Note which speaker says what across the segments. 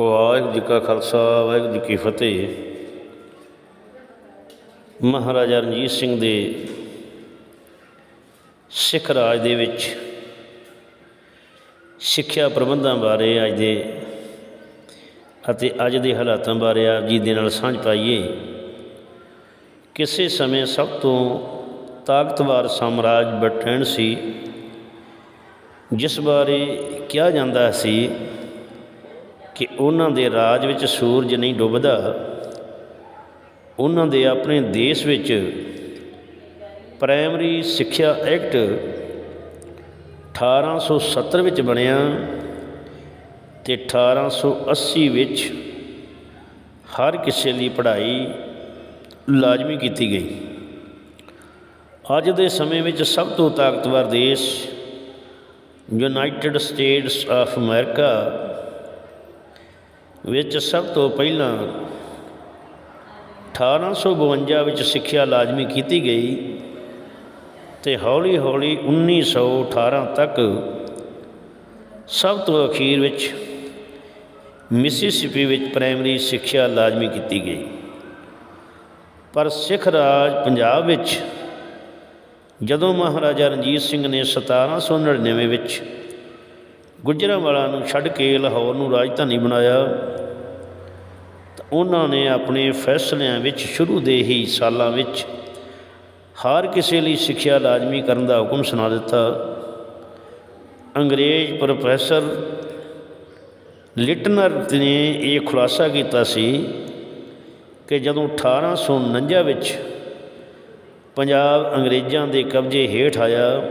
Speaker 1: ਵਾਹਿਗੁਰੂ ਜੀ ਕਾ ਖਾਲਸਾ, ਵਾਹਿਗੁਰੂ ਜੀ ਕੀ ਫਤਿਹ। ਮਹਾਰਾਜਾ ਰਣਜੀਤ ਸਿੰਘ ਦੇ ਸਿੱਖ ਰਾਜ ਦੇ ਵਿੱਚ ਸਿੱਖਿਆ ਪ੍ਰਬੰਧਾਂ ਬਾਰੇ ਅੱਜ ਦੇ ਅਤੇ ਅੱਜ ਦੇ ਹਾਲਾਤਾਂ ਬਾਰੇ ਆਪ ਜੀ ਦੇ ਨਾਲ ਸਾਂਝ ਪਾਈਏ। ਕਿਸੇ ਸਮੇਂ ਸਭ ਤੋਂ ਤਾਕਤਵਰ ਸਾਮਰਾਜ ਬ੍ਰਿਟੇਨ ਸੀ, ਜਿਸ ਬਾਰੇ ਕਿਹਾ ਜਾਂਦਾ ਸੀ ਕਿ ਉਹਨਾਂ ਦੇ ਰਾਜ ਵਿੱਚ ਸੂਰਜ ਨਹੀਂ ਡੁੱਬਦਾ, ਉਹਨਾਂ ਦੇ ਆਪਣੇ ਦੇਸ਼ ਵਿੱਚ ਪ੍ਰਾਇਮਰੀ ਸਿੱਖਿਆ ਐਕਟ 1870 ਵਿੱਚ ਬਣਿਆ ਤੇ 1880 ਵਿੱਚ ਹਰ ਕਿਸੇ ਲਈ ਪੜ੍ਹਾਈ ਲਾਜ਼ਮੀ ਕੀਤੀ ਗਈ। ਅੱਜ ਦੇ ਸਮੇਂ ਵਿੱਚ ਸਭ ਤੋਂ ਤਾਕਤਵਰ ਦੇਸ਼ ਯੂਨਾਈਟਿਡ ਸਟੇਟਸ ਆਫ ਅਮਰੀਕਾ ਵਿੱਚ ਸਭ ਤੋਂ ਪਹਿਲਾਂ 1852 ਵਿੱਚ ਸਿੱਖਿਆ ਲਾਜ਼ਮੀ ਕੀਤੀ ਗਈ ਤੇ ਹੌਲੀ ਹੌਲੀ 1918 ਤੱਕ ਸਭ ਤੋਂ ਅਖੀਰ ਵਿੱਚ ਮਿਸੀਸਿਪੀ ਵਿੱਚ ਪ੍ਰਾਇਮਰੀ ਸਿੱਖਿਆ ਲਾਜ਼ਮੀ ਕੀਤੀ ਗਈ। ਪਰ ਸਿੱਖ ਰਾਜ ਪੰਜਾਬ ਵਿੱਚ ਜਦੋਂ ਮਹਾਰਾਜਾ ਰਣਜੀਤ ਸਿੰਘ ਨੇ 1799 ਵਿੱਚ ਗੁਜਰਾਂਵਾਲਾ ਨੂੰ ਛੱਡ ਕੇ ਲਾਹੌਰ ਨੂੰ ਰਾਜਧਾਨੀ ਬਣਾਇਆ। ਤਾਂ ਉਹਨਾਂ ਨੇ ਆਪਣੇ ਫੈਸਲਿਆਂ ਵਿੱਚ ਸ਼ੁਰੂ ਦੇ ਹੀ ਸਾਲਾਂ ਵਿੱਚ ਹਰ ਕਿਸੇ ਲਈ ਸਿੱਖਿਆ ਲਾਜ਼ਮੀ ਕਰਨ ਦਾ ਹੁਕਮ ਸੁਣਾ ਦਿੱਤਾ। ਅੰਗਰੇਜ਼ ਪ੍ਰੋਫੈਸਰ ਲਿਟਨਰ ਨੇ ਇਹ ਖੁਲਾਸਾ ਕੀਤਾ ਸੀ ਕਿ ਜਦੋਂ 1849 ਵਿੱਚ ਪੰਜਾਬ ਅੰਗਰੇਜ਼ਾਂ ਦੇ ਕਬਜ਼ੇ ਹੇਠ ਆਇਆ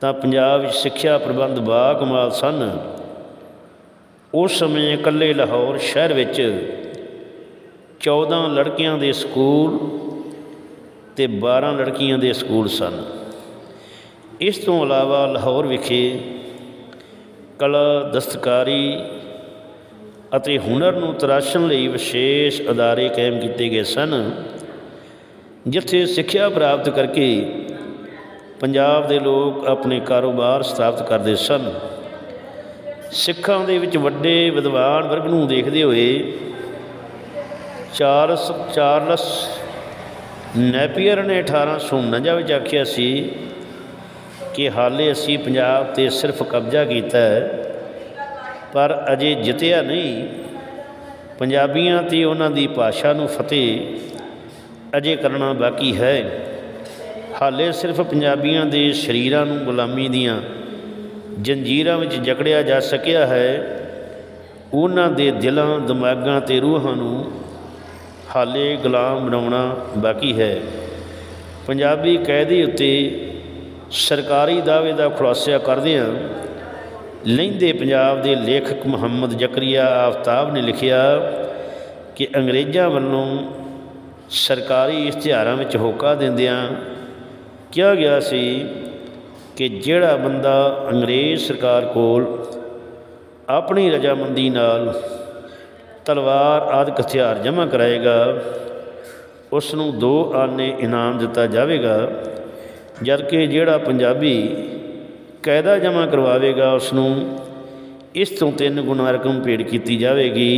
Speaker 1: ਤਾਂ ਪੰਜਾਬ ਵਿੱਚ ਸਿੱਖਿਆ ਪ੍ਰਬੰਧ ਬਾਕਮਾਲ ਸਨ। ਉਸ ਸਮੇਂ ਇਕੱਲੇ ਲਾਹੌਰ ਸ਼ਹਿਰ ਵਿੱਚ 14 ਲੜਕੀਆਂ ਦੇ ਸਕੂਲ ਤੇ 12 ਲੜਕੀਆਂ ਦੇ ਸਕੂਲ ਸਨ। ਇਸ ਤੋਂ ਇਲਾਵਾ ਲਾਹੌਰ ਵਿਖੇ ਕਲਾ, ਦਸਤਕਾਰੀ ਅਤੇ ਹੁਨਰ ਨੂੰ ਤਰਾਸ਼ਣ ਲਈ ਵਿਸ਼ੇਸ਼ ਅਦਾਰੇ ਕਾਇਮ ਕੀਤੇ ਗਏ ਸਨ, ਜਿੱਥੇ ਸਿੱਖਿਆ ਪ੍ਰਾਪਤ ਕਰਕੇ ਪੰਜਾਬ ਦੇ ਲੋਕ ਆਪਣੇ ਕਾਰੋਬਾਰ ਸਥਾਪਿਤ ਕਰਦੇ ਸਨ। ਸਿੱਖਾਂ ਦੇ ਵਿੱਚ ਵੱਡੇ ਵਿਦਵਾਨ ਵਰਗ ਨੂੰ ਦੇਖਦੇ ਹੋਏ ਚਾਰਲਸ ਚਾਰਲਸ ਨੈਪੀਅਰ ਨੇ 1849 ਵਿੱਚ ਆਖਿਆ ਸੀ ਕਿ ਹਾਲੇ ਅਸੀਂ ਪੰਜਾਬ ਤੇ ਸਿਰਫ ਕਬਜ਼ਾ ਕੀਤਾ ਹੈ, ਪਰ ਅਜੇ ਜਿੱਤਿਆ ਨਹੀਂ। ਪੰਜਾਬੀਆਂ ਤੇ ਉਹਨਾਂ ਦੀ ਭਾਸ਼ਾ ਨੂੰ ਫਤਿਹ ਅਜੇ ਕਰਨਾ ਬਾਕੀ ਹੈ। ਹਾਲੇ ਸਿਰਫ ਪੰਜਾਬੀਆਂ ਦੇ ਸਰੀਰਾਂ ਨੂੰ ਗੁਲਾਮੀ ਦੀਆਂ ਜੰਜੀਰਾਂ ਵਿੱਚ ਜਕੜਿਆ ਜਾ ਸਕਿਆ ਹੈ, ਉਹਨਾਂ ਦੇ ਦਿਲਾਂ, ਦਿਮਾਗਾਂ ਤੇ ਰੂਹਾਂ ਨੂੰ ਹਾਲੇ ਗੁਲਾਮ ਬਣਾਉਣਾ ਬਾਕੀ ਹੈ। ਪੰਜਾਬੀ ਕੈਦੀ ਉੱਤੇ ਸਰਕਾਰੀ ਦਾਅਵੇ ਦਾ ਖੁਲਾਸਾ ਕਰਦਿਆਂ ਲਹਿੰਦੇ ਪੰਜਾਬ ਦੇ ਲੇਖਕ ਮੁਹੰਮਦ ਜ਼ਕਰੀਆ ਆਫਤਾਬ ਨੇ ਲਿਖਿਆ ਕਿ ਅੰਗਰੇਜ਼ਾਂ ਵੱਲੋਂ ਸਰਕਾਰੀ ਇਸ਼ਤਿਹਾਰਾਂ ਵਿੱਚ ਹੋਕਾ ਦਿੰਦਿਆਂ ਕਿਹਾ ਗਿਆ ਸੀ ਕਿ ਜਿਹੜਾ ਬੰਦਾ ਅੰਗਰੇਜ਼ ਸਰਕਾਰ ਕੋਲ ਆਪਣੀ ਰਜਾਮੰਦੀ ਨਾਲ ਤਲਵਾਰ ਆਦਿ ਹਥਿਆਰ ਜਮ੍ਹਾਂ ਕਰਾਏਗਾ ਉਸ ਨੂੰ ਦੋ ਆਨੇ ਇਨਾਮ ਦਿੱਤਾ ਜਾਵੇਗਾ, ਜਦਕਿ ਜਿਹੜਾ ਪੰਜਾਬੀ ਕਾਇਦਾ ਜਮ੍ਹਾਂ ਕਰਵਾਵੇਗਾ ਉਸ ਨੂੰ ਇਸ ਤੋਂ ਤਿੰਨ ਗੁਣਾ ਰਕਮ ਭੇਟ ਕੀਤੀ ਜਾਵੇਗੀ,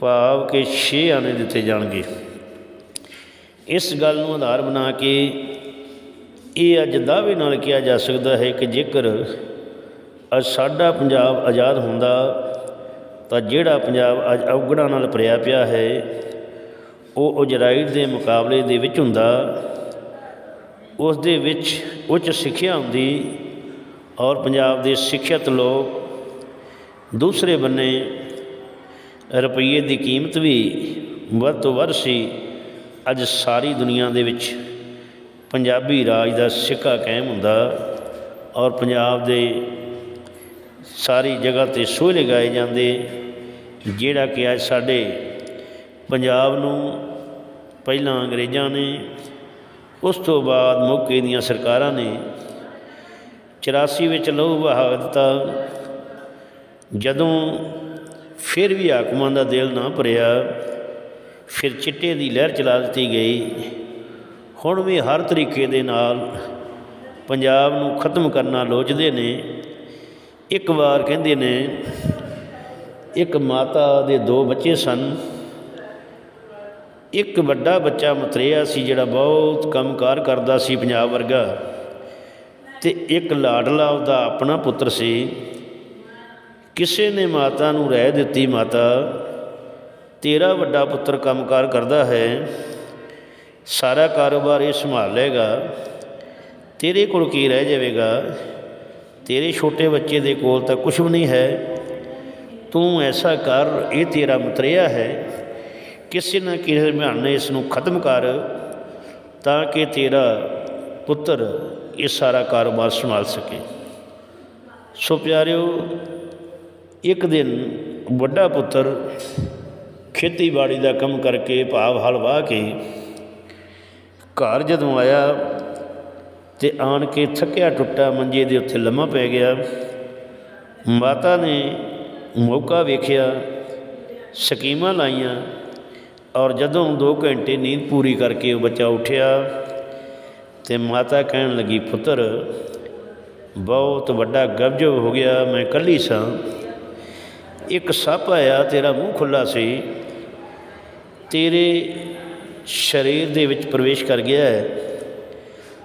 Speaker 1: ਭਾਵ ਕਿ 6 ਆਨੇ ਦਿੱਤੇ ਜਾਣਗੇ। ਇਸ ਗੱਲ ਨੂੰ ਆਧਾਰ ਬਣਾ ਕੇ ਇਹ ਅੱਜ ਦਾਅਵੇ ਨਾਲ ਕਿਹਾ ਜਾ ਸਕਦਾ ਹੈ ਕਿ ਜੇਕਰ ਅੱਜ ਸਾਡਾ ਪੰਜਾਬ ਆਜ਼ਾਦ ਹੁੰਦਾ, ਤਾਂ ਜਿਹੜਾ ਪੰਜਾਬ ਅੱਜ ਔਗੜਾਂ ਨਾਲ ਭਰਿਆ ਪਿਆ ਹੈ, ਉਹ ਉਜਰਾਈਲ ਦੇ ਮੁਕਾਬਲੇ ਦੇ ਵਿੱਚ ਹੁੰਦਾ, ਉਸ ਦੇ ਵਿੱਚ ਉੱਚ ਸਿੱਖਿਆ ਹੁੰਦੀ ਔਰ ਪੰਜਾਬ ਦੇ ਸਿੱਖਿਅਤ ਲੋਕ ਦੂਸਰੇ ਬੰਨੇ ਰੁਪਈਏ ਦੀ ਕੀਮਤ ਵੀ ਵੱਧ ਤੋਂ ਵੱਧ ਸੀ ਅੱਜ ਸਾਰੀ ਦੁਨੀਆ ਦੇ ਵਿੱਚ। ਪੰਜਾਬੀ ਰਾਜ ਦਾ ਸਿੱਕਾ ਕਾਇਮ ਹੁੰਦਾ ਔਰ ਪੰਜਾਬ ਦੇ ਸਾਰੀ ਜਗ੍ਹਾ ਤੇ ਸੋਹਲੇ ਗਾਏ ਜਾਂਦੇ, ਜਿਹੜਾ ਕਿ ਅੱਜ ਸਾਡੇ ਪੰਜਾਬ ਨੂੰ ਪਹਿਲਾਂ ਅੰਗਰੇਜ਼ਾਂ ਨੇ, ਉਸ ਤੋਂ ਬਾਅਦ ਮੌਕੇ ਦੀਆਂ ਸਰਕਾਰਾਂ ਨੇ 84 ਵਿੱਚ ਲਹੂ ਵਹਾ ਦਿੱਤਾ। ਜਦੋਂ ਫਿਰ ਵੀ ਹਾਕਮਾਂ ਦਾ ਦਿਲ ਨਾ ਭਰਿਆ, ਫਿਰ ਚਿੱਟੇ ਦੀ ਲਹਿਰ ਚਲਾ ਦਿੱਤੀ ਗਈ। ਹੁਣ ਵੀ ਹਰ ਤਰੀਕੇ ਦੇ ਨਾਲ ਪੰਜਾਬ ਨੂੰ ਖਤਮ ਕਰਨਾ ਲੋਚਦੇ ਨੇ। ਇੱਕ ਵਾਰ ਕਹਿੰਦੇ ਨੇ, ਇੱਕ ਮਾਤਾ ਦੇ ਦੋ ਬੱਚੇ ਸਨ। ਇੱਕ ਵੱਡਾ ਬੱਚਾ ਮਤਰੇਆ ਸੀ ਜਿਹੜਾ ਬਹੁਤ ਕੰਮਕਾਰ ਕਰਦਾ ਸੀ ਪੰਜਾਬ ਵਰਗਾ। ਤੇ ਇੱਕ ਲਾਡਲਾ ਉਹਦਾ ਆਪਣਾ ਪੁੱਤਰ ਸੀ। ਕਿਸੇ ਨੇ ਮਾਤਾ ਨੂੰ ਰਹਿ ਦਿੱਤੀ, ਮਾਤਾ, ਤੇਰਾ ਵੱਡਾ ਪੁੱਤਰ ਕੰਮਕਾਰ ਕਰਦਾ ਹੈ। ਸਾਰਾ ਕਾਰੋਬਾਰ ਇਹ ਸੰਭਾਲ ਲਏਗਾ। ਤੇਰੇ ਕੋਲ ਕੀ ਰਹਿ ਜਾਵੇਗਾ? ਤੇਰੇ ਛੋਟੇ ਬੱਚੇ ਦੇ ਕੋਲ ਤਾਂ ਕੁਝ ਵੀ ਨਹੀਂ ਹੈ। ਤੂੰ ਐਸਾ ਕਰ, ਇਹ ਤੇਰਾ ਮਤਰੇਆ ਹੈ। ਕਿਸੇ ਨਾ ਕਿਸੇ ਬਹਾਨੇ ਇਸ ਨੂੰ ਖਤਮ ਕਰ, ਤਾਂ ਕਿ ਤੇਰਾ ਪੁੱਤਰ ਇਹ ਸਾਰਾ ਕਾਰੋਬਾਰ ਸੰਭਾਲ ਸਕੇ। ਸੋ ਪਿਆਰਿਓ, ਇੱਕ ਦਿਨ ਵੱਡਾ ਪੁੱਤਰ ਖੇਤੀਬਾੜੀ ਦਾ ਕੰਮ ਕਰਕੇ ਭਾਵ ਹਲ ਵਾਹ ਕੇ ਘਰ ਜਦੋਂ ਆਇਆ ਤੇ ਆਣ ਕੇ ਥੱਕਿਆ ਟੁੱਟਾ, ਮੰਜੇ ਦੇ ਉੱਤੇ ਲੰਮਾ ਪੈ ਗਿਆ। ਮਾਤਾ ਨੇ ਮੌਕਾ ਵੇਖਿਆ, ਸਕੀਮਾਂ ਲਾਈਆਂ ਔਰ ਜਦੋਂ 2 ਘੰਟੇ ਨੀਂਦ ਪੂਰੀ ਕਰਕੇ ਉਹ ਬੱਚਾ ਉੱਠਿਆ ਤੇ ਮਾਤਾ ਕਹਿਣ ਲੱਗੀ, ਪੁੱਤਰ, ਬਹੁਤ ਵੱਡਾ ਗਬਜਬ ਹੋ ਗਿਆ, ਮੈਂ ਕੱਲੀ ਸਾਂ। ਇੱਕ ਸੱਪ ਆਇਆ, ਤੇਰਾ ਮੂੰਹ ਖੁੱਲਾ ਸੀ। ਤੇਰੇ ਸਰੀਰ ਦੇ ਵਿੱਚ ਪ੍ਰਵੇਸ਼ ਕਰ ਗਿਆ ਹੈ।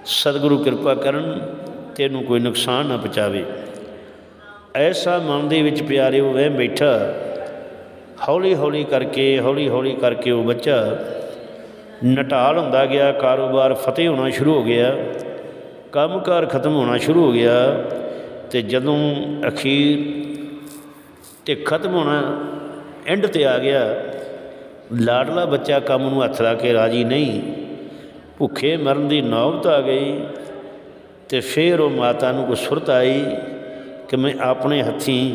Speaker 1: ਸਤਿਗੁਰੂ ਕਿਰਪਾ ਕਰਨ, ਤੈਨੂੰ ਕੋਈ ਨੁਕਸਾਨ ਨਾ ਪਹੁੰਚਾਵੇ। ਐਸਾ ਮਨ ਦੇ ਵਿੱਚ ਪਿਆਰੇ ਵਹਿਮ ਬੈਠਾ। ਹੌਲੀ ਹੌਲੀ ਕਰਕੇ ਹੌਲੀ ਹੌਲੀ ਕਰਕੇ ਉਹ ਬੱਚਾ ਨਟਾਲ ਹੁੰਦਾ ਗਿਆ, ਕਾਰੋਬਾਰ ਫਤਿਹ ਹੋਣਾ ਸ਼ੁਰੂ ਹੋ ਗਿਆ, ਕੰਮਕਾਰ ਖਤਮ ਹੋਣਾ ਸ਼ੁਰੂ ਹੋ ਗਿਆ ਤੇ ਜਦੋਂ ਅਖੀਰ ਤੇ ਖਤਮ ਹੋਣਾ ਐਂਡ ਤੇ ਆ ਗਿਆ। ਲਾਡਲਾ ਬੱਚਾ ਕੰਮ ਨੂੰ ਹੱਥ ਲਾ ਕੇ ਰਾਜੀ ਨਹੀਂ। ਭੁੱਖੇ ਮਰਨ ਦੀ ਨੌਬਤ ਆ ਗਈ ਤੇ ਫਿਰ ਉਹ ਮਾਤਾ ਨੂੰ ਕੋਈ ਸੁਰਤ ਆਈ ਕਿ ਮੈਂ ਆਪਣੇ ਹੱਥੀਂ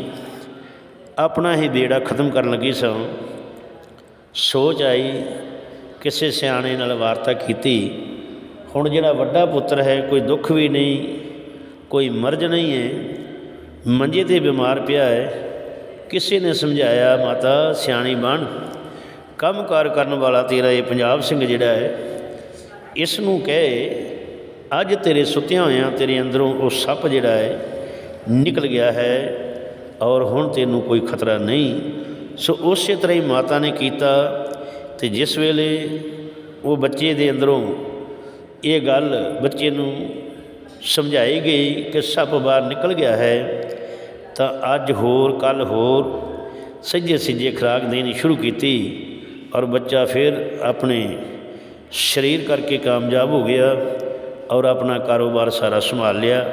Speaker 1: ਆਪਣਾ ਹੀ ਬੇੜਾ ਖਤਮ ਕਰਨ ਲੱਗੀ ਸਾਂ। ਸੋਚ ਆਈ, ਕਿਸੇ ਸਿਆਣੇ ਨਾਲ ਵਾਰਤਾ ਕੀਤੀ, ਹੁਣ ਜਿਹੜਾ ਵੱਡਾ ਪੁੱਤਰ ਹੈ, ਕੋਈ ਦੁੱਖ ਵੀ ਨਹੀਂ, ਕੋਈ ਮਰਜ਼ ਨਹੀਂ ਹੈ, ਮੰਜੇ ਤੇ ਬਿਮਾਰ ਪਿਆ ਹੈ, ਕਿਸੇ ਨੇ ਸਮਝਾਇਆ, ਮਾਤਾ, ਸਿਆਣੀ ਬਣ ਕੰਮਕਾਰ ਕਰਨ ਵਾਲਾ ਤੇਰਾ ਇਹ ਪੰਜਾਬ ਸਿੰਘ ਜਿਹੜਾ ਹੈ, ਇਸ ਨੂੰ ਕਹੇ, ਅੱਜ ਤੇਰੇ ਸੁੱਤਿਆਂ ਹੋਇਆਂ ਤੇਰੇ ਅੰਦਰੋਂ ਉਹ ਸੱਪ ਜਿਹੜਾ ਹੈ ਨਿਕਲ ਗਿਆ ਹੈ ਔਰ ਹੁਣ ਤੈਨੂੰ ਕੋਈ ਖਤਰਾ ਨਹੀਂ। ਸੋ ਉਸੇ ਤਰ੍ਹਾਂ ਹੀ ਮਾਤਾ ਨੇ ਕੀਤਾ ਤੇ ਜਿਸ ਵੇਲੇ ਉਹ ਬੱਚੇ ਦੇ ਅੰਦਰੋਂ ਇਹ ਗੱਲ ਬੱਚੇ ਨੂੰ ਸਮਝਾਈ ਗਈ ਕਿ ਸੱਪ ਬਾਹਰ ਨਿਕਲ ਗਿਆ ਹੈ, ਤਾਂ ਅੱਜ ਹੋਰ ਕੱਲ ਹੋਰ ਸੱਜੇ ਸਿੱਜੇ ਖੁਰਾਕ ਦੇਣੀ ਸ਼ੁਰੂ ਕੀਤੀ। ਔਰ ਬੱਚਾ ਫਿਰ ਆਪਣੇ ਸਰੀਰ ਕਰਕੇ ਕਾਮਯਾਬ ਹੋ ਗਿਆ ਔਰ ਆਪਣਾ ਕਾਰੋਬਾਰ ਸਾਰਾ ਸੰਭਾਲ ਲਿਆ।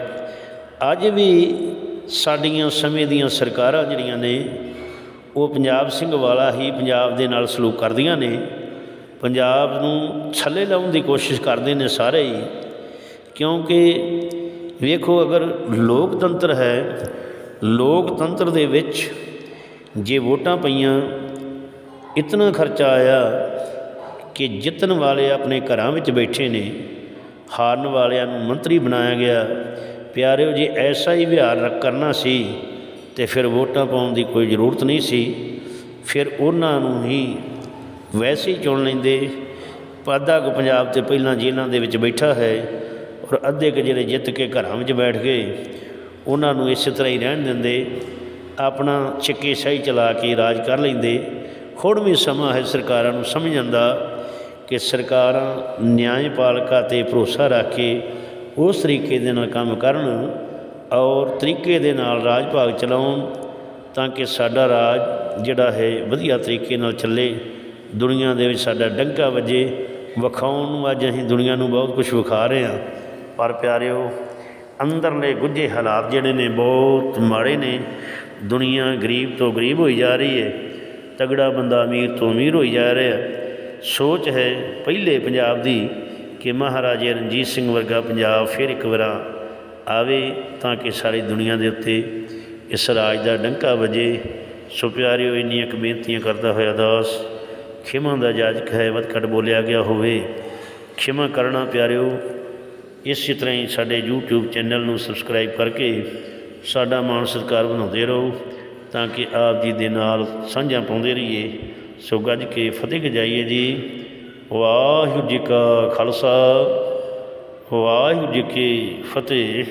Speaker 1: ਅੱਜ ਵੀ ਸਾਡੀਆਂ ਸਮੇਂ ਦੀਆਂ ਸਰਕਾਰਾਂ ਜਿਹੜੀਆਂ ਨੇ, ਉਹ ਪੰਜਾਬ ਸਿੰਘ ਵਾਲਾ ਹੀ ਪੰਜਾਬ ਦੇ ਨਾਲ ਸਲੂਕ ਕਰਦੀਆਂ ਨੇ। ਪੰਜਾਬ ਨੂੰ ਛੱਲੇ ਲਾਉਣ ਦੀ ਕੋਸ਼ਿਸ਼ ਕਰਦੇ ਨੇ ਸਾਰੇ ਹੀ, ਕਿਉਂਕਿ ਵੇਖੋ ਅਗਰ ਲੋਕਤੰਤਰ ਹੈ, ਲੋਕਤੰਤਰ ਦੇ ਵਿੱਚ ਜੇ ਵੋਟਾਂ ਪਈਆਂ ਇਤਨਾ ਖਰਚਾ ਆਇਆ ਕਿ ਜਿੱਤਣ ਵਾਲੇ ਆਪਣੇ ਘਰਾਂ ਵਿੱਚ ਬੈਠੇ ਨੇ, ਹਾਰਨ ਵਾਲਿਆਂ ਨੂੰ ਮੰਤਰੀ ਬਣਾਇਆ ਗਿਆ। ਪਿਆਰਿਓ, ਜੇ ਐਸਾ ਹੀ ਵਿਹਾਰ ਕਰਨਾ ਸੀ, ਤੇ ਫਿਰ ਵੋਟਾਂ ਪਾਉਣ ਦੀ ਕੋਈ ਜ਼ਰੂਰਤ ਨਹੀਂ ਸੀ। ਫਿਰ ਉਹਨਾਂ ਨੂੰ ਹੀ ਵੈਸੇ ਹੀ ਚੁਣ ਲੈਂਦੇ। ਪਾਦਾ ਕੋ ਪੰਜਾਬ ਤੇ ਪਹਿਲਾਂ ਜੇਲ੍ਹਾਂ ਦੇ ਵਿੱਚ ਬੈਠਾ ਹੈ ਔਰ ਅੱਧੇ ਕੁ ਜਿਹੜੇ ਜਿੱਤ ਕੇ ਘਰਾਂ ਵਿੱਚ ਬੈਠ ਗਏ, ਉਹਨਾਂ ਨੂੰ ਇਸੇ ਤਰ੍ਹਾਂ ਹੀ ਰਹਿਣ ਦਿੰਦੇ। ਆਪਣਾ ਛਿੱਕੇ ਸਹੀ ਚਲਾ ਕੇ ਰਾਜ ਕਰ ਲੈਂਦੇ। ਹੁਣ ਵੀ ਸਮਾਂ ਹੈ ਸਰਕਾਰਾਂ ਨੂੰ ਸਮਝਣ ਦਾ ਕਿ ਸਰਕਾਰਾਂ ਨਿਆਂਪਾਲਕਾ ਤੇ ਭਰੋਸਾ ਰੱਖ ਕੇ ਉਸ ਤਰੀਕੇ ਦੇ ਨਾਲ ਕੰਮ ਕਰਨ ਔਰ ਤਰੀਕੇ ਦੇ ਨਾਲ ਰਾਜ ਭਾਗ ਚਲਾਉਣ ਤਾਂ ਕਿ ਸਾਡਾ ਰਾਜ ਜਿਹੜਾ ਹੈ ਵਧੀਆ ਤਰੀਕੇ ਨਾਲ ਚੱਲੇ, ਦੁਨੀਆ ਦੇ ਵਿੱਚ ਸਾਡਾ ਡੰਕਾ ਵੱਜੇ। ਵਿਖਾਉਣ ਨੂੰ ਅੱਜ ਅਸੀਂ ਦੁਨੀਆ ਨੂੰ ਬਹੁਤ ਕੁਝ ਵਿਖਾ ਰਹੇ ਹਾਂ। ਪਰ ਪਿਆਰਿਓ, ਅੰਦਰਲੇ ਗੁੱਝੇ ਹਾਲਾਤ ਜਿਹੜੇ ਨੇ ਬਹੁਤ ਮਾੜੇ ਨੇ। ਦੁਨੀਆ ਗਰੀਬ ਤੋਂ ਗਰੀਬ ਹੋਈ ਜਾ ਰਹੀ ਹੈ। ਤਗੜਾ ਬੰਦਾ ਅਮੀਰ ਤੋਂ ਅਮੀਰ ਹੋਈ ਜਾ ਰਿਹਾ। ਸੋਚ ਹੈ ਪਹਿਲੇ ਪੰਜਾਬ ਦੀ ਕਿ ਮਹਾਰਾਜੇ ਰਣਜੀਤ ਸਿੰਘ ਵਰਗਾ ਪੰਜਾਬ ਫਿਰ ਇੱਕ ਵਾਰ ਆਵੇ ਤਾਂ ਕਿ ਸਾਰੀ ਦੁਨੀਆ ਦੇ ਉੱਤੇ ਇਸ ਰਾਜ ਦਾ ਡੰਕਾ ਵਜੇ। ਸੋ ਪਿਆਰਿਓ, ਇੰਨੀਆਂ ਕੁ ਬੇਨਤੀਆਂ ਕਰਦਾ ਹੋਇਆ ਦਾਸ, ਖਿਮਾ ਦਾ ਜਾਜਕ ਹੈ, ਵਧ ਘਟ ਬੋਲਿਆ ਗਿਆ ਹੋਵੇ। ਖਿਮਾ ਕਰਨਾ ਪਿਆਰਿਓ, ਇਸੇ ਤਰ੍ਹਾਂ ਹੀ ਸਾਡੇ YouTube ਚੈਨਲ ਨੂੰ ਸਬਸਕ੍ਰਾਈਬ ਕਰਕੇ ਸਾਡਾ ਮਾਣ ਸਤਿਕਾਰ ਬਣਾਉਂਦੇ ਰਹੋ। ਤਾਂ ਕਿ ਆਪ ਜੀ ਦੇ ਨਾਲ ਸਾਂਝਾਂ ਪਾਉਂਦੇ ਰਹੀਏ। ਸੋ ਗੱਜ ਕੇ ਫਤਿਹ ਗਜਾਈਏ ਜੀ। ਵਾਹਿਗੁਰੂ ਜੀ ਕਾ ਖਾਲਸਾ। ਵਾਹਿਗੁਰੂ ਜੀ ਕੀ ਫਤਿਹ।